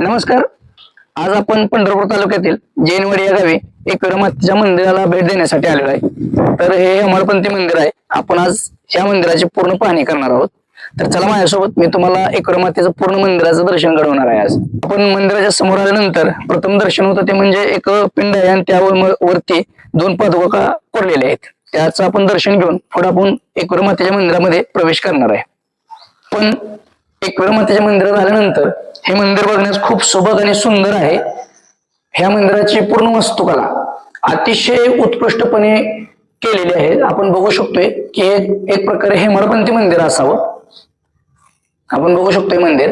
नमस्कार. आज आपण पंढरपूर तालुक्यातील जैनवाडी या गावी एक मातीच्या मंदिराला भेट देण्यासाठी आलेलो आहे. तर हे अमरपंथी मंदिर आहे. आपण आज या मंदिराची पूर्ण पाहणी करणार आहोत. तर चला माझ्यासोबत मी तुम्हाला एक मातेचं पूर्ण मंदिराचं दर्शन घडवणार आहे आज. आपण मंदिराच्या समोर आल्यानंतर प्रथम दर्शन होतं ते म्हणजे एक पिंड आहे आणि त्यावर वरती दोन पादुका कोरलेल्या आहेत. त्याचं आपण दर्शन घेऊन पुढे आपण एक मातेच्या मंदिरामध्ये प्रवेश करणार आहे. पण एक मातेच्या मंदिरात आल्यानंतर हे मंदिर बघण्यास खूप सुबक आणि सुंदर आहे. ह्या मंदिराची पूर्ण वस्तुकला अतिशय उत्कृष्टपणे केलेली आहे. आपण बघू शकतोय की हे एक प्रकारे हेमरपंथी मंदिर असावं. आपण बघू शकतोय मंदिर.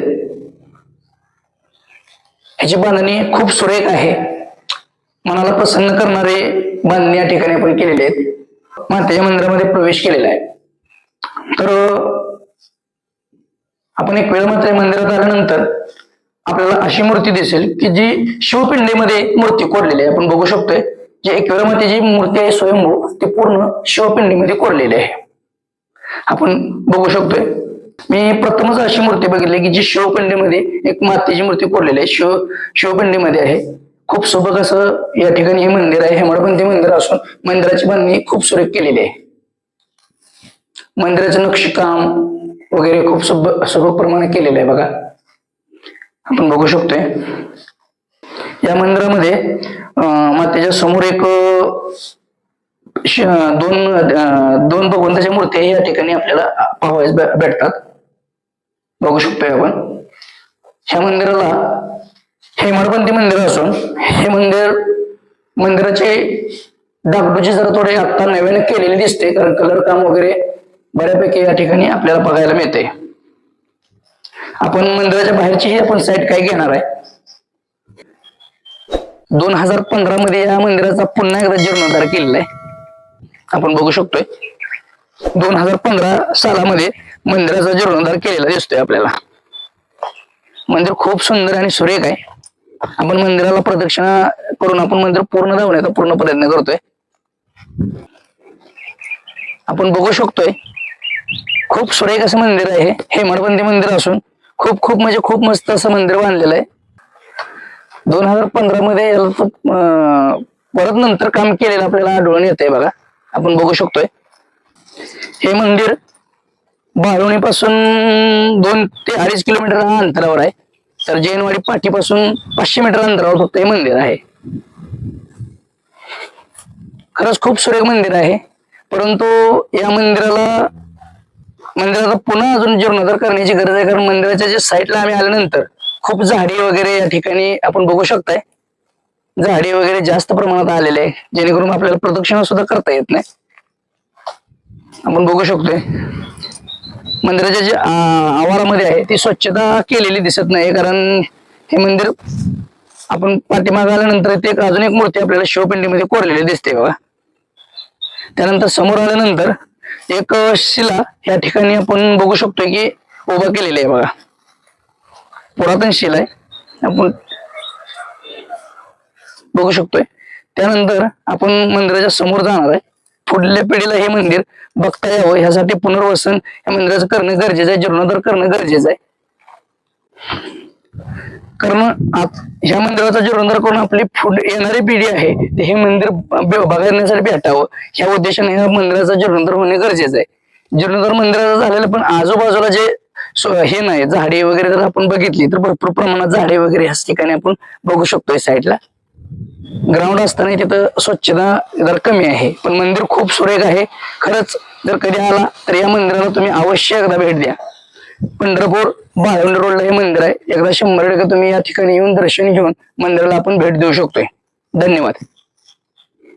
ह्याची बांधणी खूप सुरेख आहे. मनाला प्रसन्न करणारे बांधणी या ठिकाणी आपण केलेले आहेत. मातेच्या मंदिरामध्ये प्रवेश केलेला आहे. तर आपण एक वेळ मात्र मंदिरात आल्यानंतर आपल्याला अशी मूर्ती दिसेल की जी शिवपिंडीमध्ये मूर्ती कोरलेली आहे. आपण बघू शकतोय जी एक मातेची मूर्ती आहे स्वयंभू ती पूर्ण शिवपिंडीमध्ये कोरलेली आहे. आपण बघू शकतोय. मी प्रथमच अशी मूर्ती बघितली की जी शिवपिंडीमध्ये एक मातेची मूर्ती कोरलेली आहे. शिव शिवपिंडीमध्ये आहे. खूप सुबक असं या ठिकाणी हे मंदिर आहे. हेमाडपंथी मंदिर असून मंदिराची बांधणी खूप सुरेख केलेली आहे. मंदिराचं नक्षीकाम वगैरे खूप सुब सुबकप्रमाणे केलेलं आहे बघा. आपण बघू शकतोय. या मंदिरामध्ये मातेच्या समोर एक दोन दोन भगवंताच्या मूर्त्या या ठिकाणी आपल्याला पाहावयास भेटतात. बघू शकतोय आपण. ह्या मंदिराला हेमरपंथी मंदिर असून हे मंदिर मंदिराचे डागडूची जरा थोडे आत्ता नव्याने केलेले दिसते कारण कलर काम वगैरे बऱ्यापैकी या ठिकाणी आपल्याला बघायला मिळते आपण मंदिराच्या बाहेरची ही आपण साईट काय घेणार आहे. दोन हजार पंधरा मध्ये या मंदिराचा पुन्हा एकदा जीर्णोद्धार केलेला आहे. आपण बघू शकतोय. दोन हजार पंधरा सालामध्ये मंदिराचा जीर्णोद्धार केलेला दिसतोय आपल्याला. मंदिर खूप सुंदर आणि सुरेख आहे. आपण मंदिराला प्रदक्षिणा करून आपण मंदिर पूर्ण धावण्याचा पूर्ण प्रयत्न करतोय. आपण बघू शकतोय खूप सुरेख असं मंदिर आहे हे. मणपंथी मंदिर असून खूप खूप म्हणजे खूप मस्त असं मंदिर बांधलेलं आहे. दोन हजार पंधरा मध्ये परत नंतर काम केलेलं आपल्याला आढळून येत बघा. आपण बघू शकतोय. हे मंदिर बाळवणीपासून दोन ते अडीच किलोमीटर अंतरावर आहे. तर जैनवाडी पाठीपासून पाचशे मीटर अंतरावर फक्त हे मंदिर आहे. खरंच खूप सुरेख मंदिर आहे. परंतु या मंदिराला मंदिराला पुन्हा अजून जीर्णोद्धार करण्याची गरज आहे. कारण मंदिराच्या जे साईडला आम्ही आल्यानंतर खूप झाडी वगैरे या ठिकाणी आपण बघू शकताय. झाडी वगैरे जास्त प्रमाणात आलेले आहे. जेणेकरून आपल्याला प्रदक्षिणा सुद्धा करता येत नाही. आपण बघू शकतोय. मंदिराच्या जे आवारामध्ये आहे ती स्वच्छता केलेली दिसत नाही. कारण हे मंदिर आपण पाठीमागे आल्यानंतर ते एक अजून एक मूर्ती आपल्याला शिवपिंडीमध्ये कोरलेली दिसते बघा. त्यानंतर समोर आल्यानंतर एक शिला या ठिकाणी आपण बघू शकतोय की उभा केलेली आहे बघा. पुरातन शिला आहे. आपण बघू शकतोय. त्यानंतर आपण मंदिराच्या समोर जाणार आहे. पुढल्या पिढीला हे मंदिर बघता यावं. ह्यासाठी पुनर्वसन या मंदिराचं करणं गरजेचं आहे. जीर्णोद्धार करणं गरजेचं आहे. कारण ह्या मंदिराचा जीर्णोद्धार करून आपली पुढे येणारी पिढी आहे हे मंदिर बघण्यासाठी भेटावं ह्या उद्देशाने ह्या मंदिराचा जीर्णोद्धार होणे गरजेचं आहे. जीर्णोद्धार मंदिराचा झालेलं पण आजूबाजूला जे हे नाही झाडे वगैरे जर आपण बघितली तर भरपूर प्रमाणात झाडे वगैरे ह्याच ठिकाणी आपण बघू शकतोय साईडला. ग्राउंड असताना तिथं स्वच्छता जर कमी आहे पण मंदिर खूप सुरेख आहे. खरंच जर कधी आला तर या मंदिराला तुम्ही अवश्य एकदा भेट द्या. पंढरपूर बाळवंड रोडला हे मंदिर आहे. एकदा शंभर टक्के तुम्ही या ठिकाणी येऊन दर्शन घेऊन मंदिराला आपण भेट देऊ शकतोय. धन्यवाद.